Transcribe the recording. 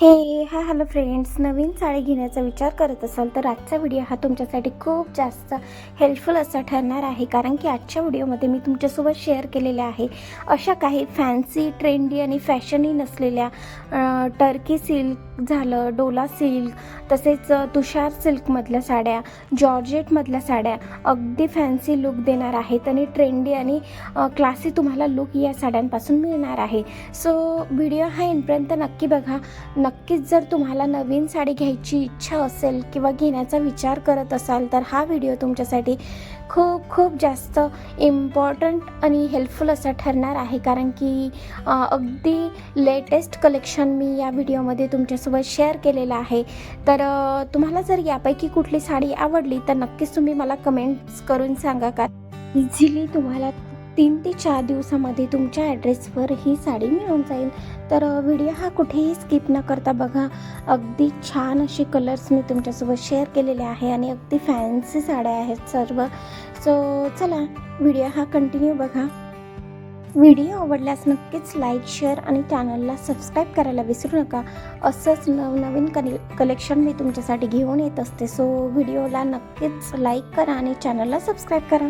हे हा hello friends नवीन साडी घेण्याचा विचार करत असाल तर आजचा व्हिडिओ हा तुमच्यासाठी खूप जास्त हेल्पफुल असा ठरणार आहे. कारण की आजच्या व्हिडिओमध्ये मी तुमच्यासोबत शेअर केलेल्या आहे अशा काही फॅन्सी ट्रेंडी आणि फॅशनही नसलेल्या टर्की सिल्क झालं डोला सिल्क तसेच तुषार सिल्कमधल्या साड्या जॉर्जेटमधल्या साड्या अगदी फॅन्सी लुक देणार आहेत आणि ट्रेंडी आणि क्लासी तुम्हाला लुक या साड्यांपासून मिळणार आहे. सो व्हिडिओ हा इनपर्यंत नक्की बघा. नक्कीच जर तुम्हाला नवीन साडी घ्यायची इच्छा असेल किंवा घेण्याचा विचार करत असाल तर हा व्हिडिओ तुमच्यासाठी खूप खूप जास्त इम्पॉर्टंट आणि हेल्पफुल असा ठरणार आहे. कारण की अगदी लेटेस्ट कलेक्शन मी या व्हिडिओमध्ये तुमच्यासोबत शेअर केलेलं आहे. तर तुम्हाला जर यापैकी कुठली साडी आवडली तर नक्कीच तुम्ही मला कमेंट्स करून सांगा का? इझिली तुम्हाला तीन ते चार दिवसामध्ये तुमच्या ॲड्रेसवर ही साडी मिळून जाईल. तर व्हिडिओ हा कुठेही स्किप न करता बघा. अगदी छान असे कलर्स मी तुमच्यासोबत शेअर केलेले आहे आणि अगदी फॅन्सी साड्या आहेत सर्व. सो चला व्हिडिओ हा कंटिन्यू बघा. व्हिडिओ आवडल्यास नक्कीच लाईक शेअर आणि चॅनलला सबस्क्राईब करायला विसरू नका. असंच नवनवीन कने कलेक्शन मी तुमच्यासाठी घेऊन येत असते. सो व्हिडिओला नक्कीच लाईक करा आणि चॅनलला सबस्क्राईब करा.